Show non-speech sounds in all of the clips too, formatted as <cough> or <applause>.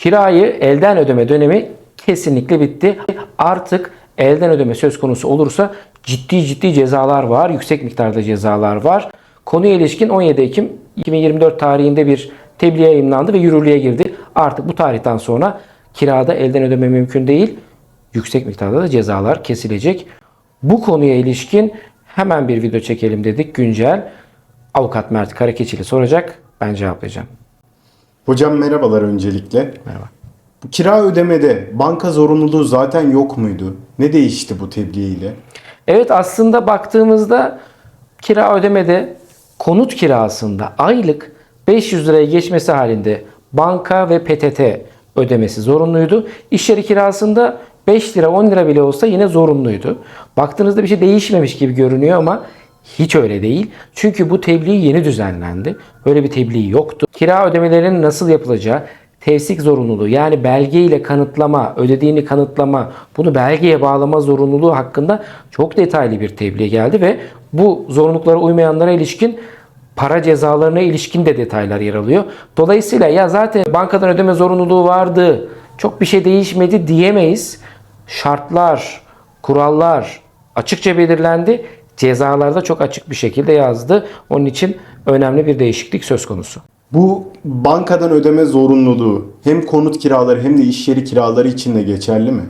Kirayı elden ödeme dönemi kesinlikle bitti. Artık elden ödeme söz konusu olursa ciddi ciddi cezalar var. Yüksek miktarda cezalar var. Konuya ilişkin 17 Ekim 2024 tarihinde bir tebliğ yayınlandı ve yürürlüğe girdi. Artık bu tarihten sonra kirada elden ödeme mümkün değil. Yüksek miktarda da cezalar kesilecek. Bu konuya ilişkin hemen bir video çekelim dedik güncel. Avukat Mert Karakeçili soracak. Ben cevaplayacağım. Hocam merhabalar öncelikle. Merhaba. Bu kira ödemede banka zorunluluğu zaten yok muydu? Ne değişti bu tebliğ ile? Evet aslında baktığımızda kira ödemede konut kirasında aylık 500 liraya geçmesi halinde banka ve PTT ödemesi zorunluydu. İş yeri kirasında 5 lira 10 lira bile olsa yine zorunluydu. Baktığınızda bir şey değişmemiş gibi görünüyor ama hiç öyle değil. Çünkü bu tebliğ yeni düzenlendi. Böyle bir tebliğ yoktu. Kira ödemelerinin nasıl yapılacağı, tevsik zorunluluğu yani belgeyle kanıtlama, ödediğini kanıtlama, bunu belgeye bağlama zorunluluğu hakkında çok detaylı bir tebliğ geldi ve bu zorunluluklara uymayanlara ilişkin para cezalarına ilişkin de detaylar yer alıyor. Dolayısıyla ya zaten bankadan ödeme zorunluluğu vardı, çok bir şey değişmedi diyemeyiz. Şartlar, kurallar açıkça belirlendi. Cezalarda çok açık bir şekilde yazdı. Onun için önemli bir değişiklik söz konusu. Bu bankadan ödeme zorunluluğu hem konut kiraları hem de iş yeri kiraları için de geçerli mi?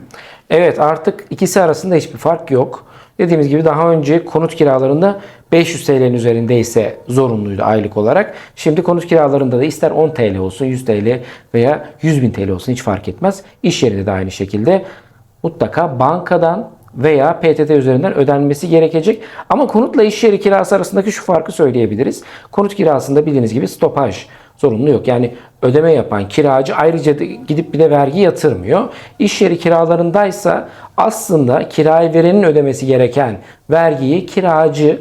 Evet artık ikisi arasında hiçbir fark yok. Dediğimiz gibi daha önce konut kiralarında 500 TL'nin üzerindeyse zorunluydu aylık olarak. Şimdi konut kiralarında da ister 10 TL olsun, 100 TL veya 100 bin TL olsun hiç fark etmez. İş yerinde de aynı şekilde mutlaka bankadan veya PTT üzerinden ödenmesi gerekecek. Ama konutla iş yeri kirası arasındaki şu farkı söyleyebiliriz. Konut kirasında bildiğiniz gibi stopaj zorunlu yok. Yani ödeme yapan kiracı ayrıca gidip bir de vergi yatırmıyor. İş yeri kiralarındaysa aslında kirayı verenin ödemesi gereken vergiyi kiracı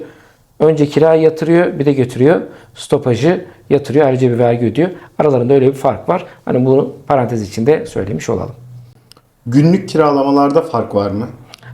önce kirayı yatırıyor bir de götürüyor. Stopajı yatırıyor ayrıca bir vergi ödüyor. Aralarında öyle bir fark var. Hani bunu parantez içinde söylemiş olalım. Günlük kiralamalarda fark var mı?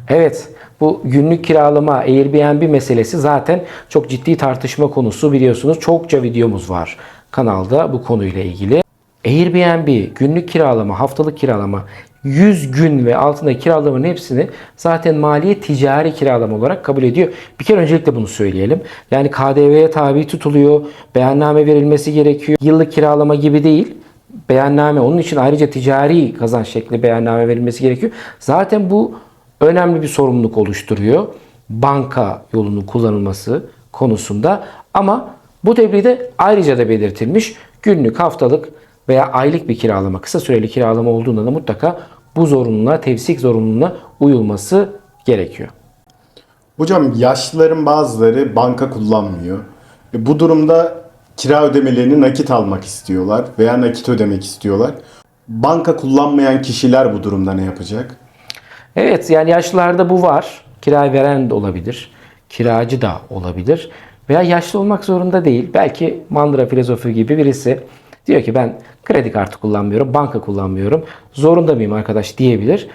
Evet, bu günlük kiralama Airbnb meselesi zaten çok ciddi tartışma konusu biliyorsunuz. Çokça videomuz var kanalda bu konuyla ilgili. Airbnb, günlük kiralama, haftalık kiralama, 100 gün ve altında kiralamanın hepsini zaten maliye ticari kiralama olarak kabul ediyor. Bir kere öncelikle bunu söyleyelim. Yani KDV'ye tabi tutuluyor, beyanname verilmesi gerekiyor. Yıllık kiralama gibi değil beyanname onun için ayrıca ticari kazanç şekli beyanname verilmesi gerekiyor. Zaten bu önemli bir sorumluluk oluşturuyor. Banka yolunun kullanılması konusunda ama bu tebliğde ayrıca da belirtilmiş günlük, haftalık veya aylık bir kiralama, kısa süreli kiralama olduğunda da mutlaka bu zorunluluğa, tevsik zorunluluğuna uyulması gerekiyor. Hocam yaşlıların bazıları banka kullanmıyor. E, bu durumda kira ödemelerini nakit almak istiyorlar veya nakit ödemek istiyorlar. Banka kullanmayan kişiler bu durumda ne yapacak? Evet yani yaşlılarda bu var. Kirayı veren de olabilir. Kiracı da olabilir. Veya yaşlı olmak zorunda değil. Belki mandıra filozofu gibi birisi diyor ki ben kredi kartı kullanmıyorum, banka kullanmıyorum. Zorunda mıyım arkadaş diyebilir.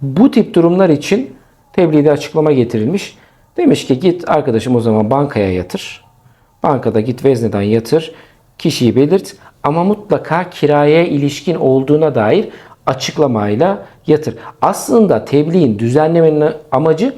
Bu tip durumlar için tebliğde açıklama getirilmiş. Demiş ki git arkadaşım o zaman bankaya yatır. Bankada git vezneden yatır. Kişiyi belirt ama mutlaka kiraya ilişkin olduğuna dair açıklamayla yatır. Aslında tebliğin düzenlemenin amacı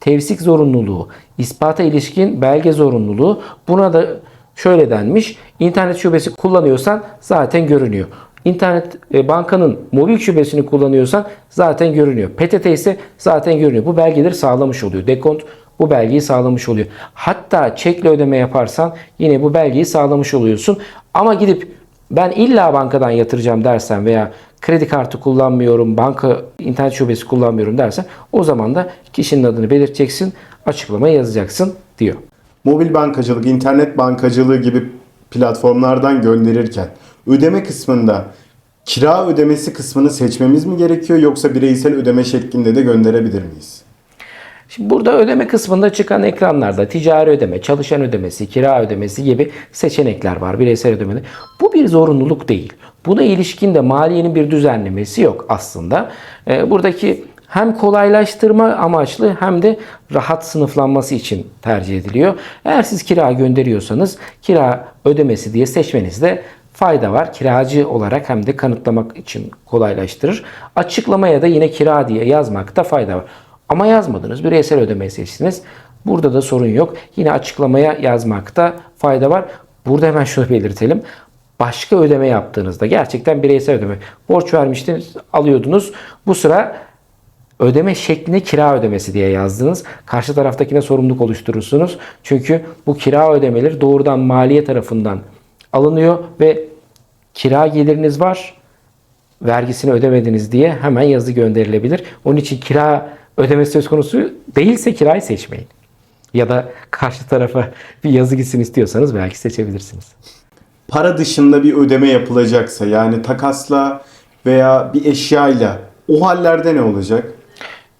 tevsik zorunluluğu, ispata ilişkin belge zorunluluğu. Buna da şöyle denmiş. İnternet şubesi kullanıyorsan zaten görünüyor. İnternet e, bankanın mobil şubesini kullanıyorsan zaten görünüyor. PTT ise zaten görünüyor. Bu belgeleri sağlamış oluyor. Dekont bu belgeyi sağlamış oluyor. Hatta çekle ödeme yaparsan yine bu belgeyi sağlamış oluyorsun. Ama gidip ben illa bankadan yatıracağım dersen veya kredi kartı kullanmıyorum, banka internet şubesi kullanmıyorum dersen o zaman da kişinin adını belirteceksin, açıklamayı yazacaksın diyor. Mobil bankacılık, internet bankacılığı gibi platformlardan gönderirken ödeme kısmında kira ödemesi kısmını seçmemiz mi gerekiyor yoksa bireysel ödeme şeklinde de gönderebilir miyiz? Şimdi burada ödeme kısmında çıkan ekranlarda ticari ödeme, çalışan ödemesi, kira ödemesi gibi seçenekler var bireysel ödemede. Bu bir zorunluluk değil. Buna ilişkin de maliyenin bir düzenlemesi yok aslında. Ee, buradaki hem kolaylaştırma amaçlı hem de rahat sınıflanması için tercih ediliyor. Eğer siz kira gönderiyorsanız kira ödemesi diye seçmenizde fayda var. Kiracı olarak hem de kanıtlamak için kolaylaştırır. Açıklamaya da yine kira diye yazmakta fayda var. Ama yazmadınız. Bireysel ödemeyi seçtiniz. Burada da sorun yok. Yine açıklamaya yazmakta fayda var. Burada hemen şunu belirtelim. Başka ödeme yaptığınızda gerçekten bireysel ödeme. Borç vermiştiniz, alıyordunuz. Bu sıra ödeme şeklini kira ödemesi diye yazdınız. Karşı taraftakine sorumluluk oluşturursunuz. Çünkü bu kira ödemeleri doğrudan maliye tarafından alınıyor ve kira geliriniz var. Vergisini ödemediniz diye hemen yazı gönderilebilir. Onun için kira ödemesi söz konusu değilse kirayı seçmeyin. Ya da karşı tarafa <laughs> bir yazı gitsin istiyorsanız belki seçebilirsiniz. Para dışında bir ödeme yapılacaksa yani takasla veya bir eşyayla o hallerde ne olacak?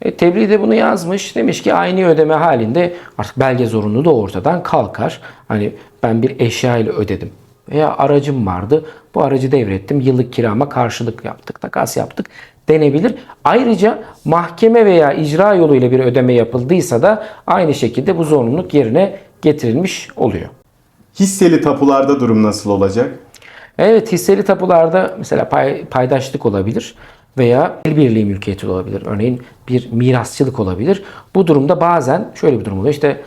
E, tebliğ de bunu yazmış. Demiş ki aynı ödeme halinde artık belge zorunluluğu da ortadan kalkar. Hani ben bir eşya ile ödedim. Veya aracım vardı. Bu aracı devrettim. Yıllık kirama karşılık yaptık. Takas yaptık denebilir. Ayrıca mahkeme veya icra yoluyla bir ödeme yapıldıysa da aynı şekilde bu zorunluluk yerine getirilmiş oluyor. Hisseli tapularda durum nasıl olacak? Evet hisseli tapularda mesela pay, paydaşlık olabilir veya el birliği mülkiyeti olabilir. Örneğin bir mirasçılık olabilir. Bu durumda bazen şöyle bir durum oluyor. İşte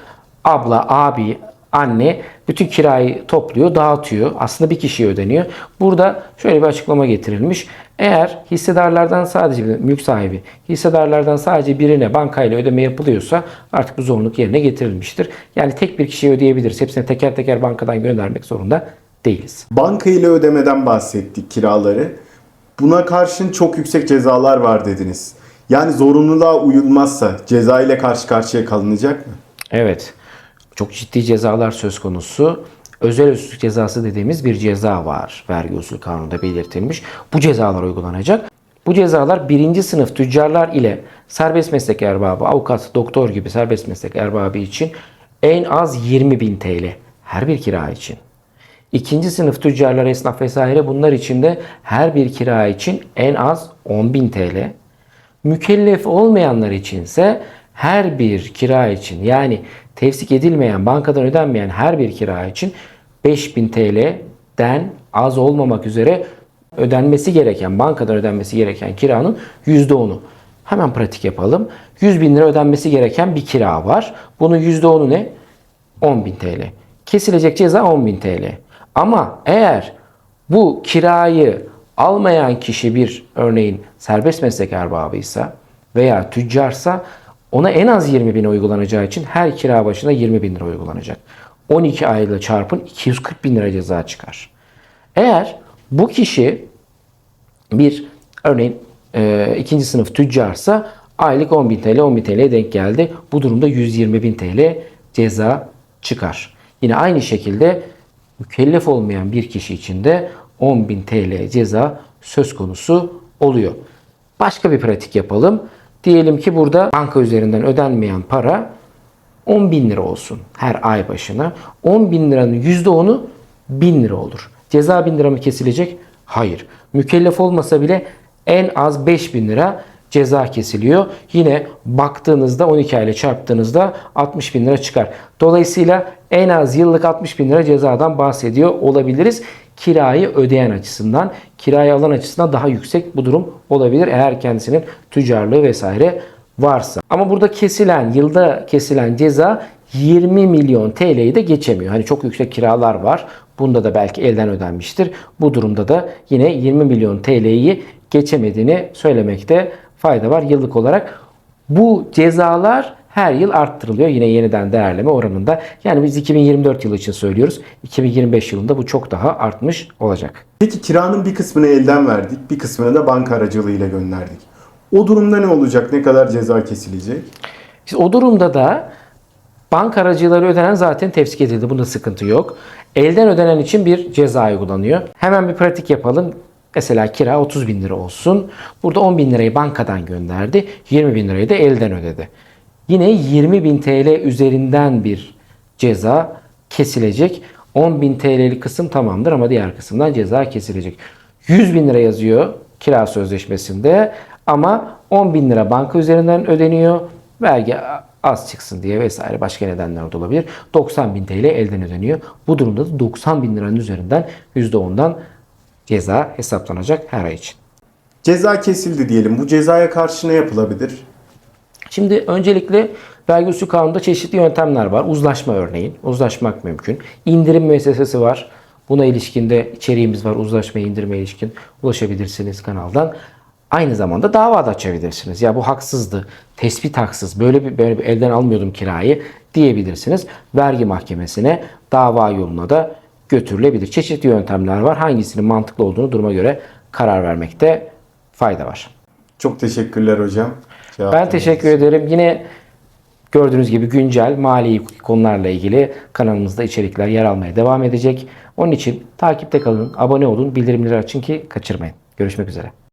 abla, abi, anne bütün kirayı topluyor, dağıtıyor. Aslında bir kişiye ödeniyor. Burada şöyle bir açıklama getirilmiş. Eğer hissedarlardan sadece bir mülk sahibi, hissedarlardan sadece birine bankayla ödeme yapılıyorsa artık bu zorunluluk yerine getirilmiştir. Yani tek bir kişiye ödeyebiliriz. Hepsine teker teker bankadan göndermek zorunda değiliz. Banka ile ödemeden bahsettik kiraları. Buna karşın çok yüksek cezalar var dediniz. Yani zorunluluğa uyulmazsa ceza ile karşı karşıya kalınacak mı? Evet. Çok ciddi cezalar söz konusu. Özel üstlük cezası dediğimiz bir ceza var. Vergi usul kanununda belirtilmiş. Bu cezalar uygulanacak. Bu cezalar birinci sınıf tüccarlar ile serbest meslek erbabı, avukat, doktor gibi serbest meslek erbabı için en az 20 bin TL her bir kira için. İkinci sınıf tüccarlar, esnaf vesaire bunlar için de her bir kira için en az 10.000 TL. Mükellef olmayanlar içinse her bir kira için yani tevsik edilmeyen, bankadan ödenmeyen her bir kira için 5000 TL'den az olmamak üzere ödenmesi gereken, bankadan ödenmesi gereken kiranın %10'u. Hemen pratik yapalım. 100 bin lira ödenmesi gereken bir kira var. Bunun %10'u ne? 10.000 TL. Kesilecek ceza 10.000 TL. Ama eğer bu kirayı almayan kişi bir örneğin serbest meslek erbabıysa veya tüccarsa ona en az 20 bin uygulanacağı için her kira başına 20 bin lira uygulanacak. 12 ayla çarpın 240 bin lira ceza çıkar. Eğer bu kişi bir örneğin e, ikinci sınıf tüccarsa aylık 10.000 TL 10.000 TL'ye denk geldi. Bu durumda 120.000 TL ceza çıkar. Yine aynı şekilde mükellef olmayan bir kişi için de 10.000 TL ceza söz konusu oluyor. Başka bir pratik yapalım. Diyelim ki burada banka üzerinden ödenmeyen para 10 bin lira olsun her ay başına. 10 bin liranın %10'u 1000 lira olur. Ceza 1000 lira mı kesilecek? Hayır. Mükellef olmasa bile en az 5000 lira ceza kesiliyor. Yine baktığınızda 12 ay ile çarptığınızda 60 bin lira çıkar. Dolayısıyla en az yıllık 60 bin lira cezadan bahsediyor olabiliriz. Kirayı ödeyen açısından, kirayı alan açısından daha yüksek bu durum olabilir. Eğer kendisinin tüccarlığı vesaire varsa. Ama burada kesilen, yılda kesilen ceza 20 milyon TL'yi de geçemiyor. Hani çok yüksek kiralar var. Bunda da belki elden ödenmiştir. Bu durumda da yine 20 milyon TL'yi geçemediğini söylemekte fayda var yıllık olarak. Bu cezalar her yıl arttırılıyor yine yeniden değerleme oranında. Yani biz 2024 yılı için söylüyoruz. 2025 yılında bu çok daha artmış olacak. Peki kiranın bir kısmını elden verdik, bir kısmını da banka aracılığıyla gönderdik. O durumda ne olacak? Ne kadar ceza kesilecek? İşte o durumda da bank aracıları ödenen zaten tefsik edildi. Bunda sıkıntı yok. Elden ödenen için bir ceza uygulanıyor. Hemen bir pratik yapalım. Mesela kira 30 bin lira olsun. Burada 10 bin lirayı bankadan gönderdi. 20 bin lirayı da elden ödedi. Yine 20 bin TL üzerinden bir ceza kesilecek. 10 bin TL'lik kısım tamamdır ama diğer kısımdan ceza kesilecek. 100 bin lira yazıyor kira sözleşmesinde ama 10 bin lira banka üzerinden ödeniyor. Vergi az çıksın diye vesaire başka nedenler de olabilir. 90 bin TL elden ödeniyor. Bu durumda da 90 bin liranın üzerinden %10'dan ceza hesaplanacak her ay için. Ceza kesildi diyelim. Bu cezaya karşı ne yapılabilir? Şimdi öncelikle vergi usulü kanununda çeşitli yöntemler var. Uzlaşma örneğin. Uzlaşmak mümkün. İndirim müessesesi var. Buna ilişkin de içeriğimiz var. Uzlaşmaya indirime ilişkin ulaşabilirsiniz kanaldan. Aynı zamanda dava da açabilirsiniz. Ya bu haksızdı. Tespit haksız. Böyle bir, böyle bir elden almıyordum kirayı diyebilirsiniz. Vergi mahkemesine dava yoluna da götürülebilir. Çeşitli yöntemler var. Hangisinin mantıklı olduğunu duruma göre karar vermekte fayda var. Çok teşekkürler hocam. Ben Cevaplarınız teşekkür ederim. Yine gördüğünüz gibi güncel mali konularla ilgili kanalımızda içerikler yer almaya devam edecek. Onun için takipte kalın, abone olun, bildirimleri açın ki kaçırmayın. Görüşmek üzere.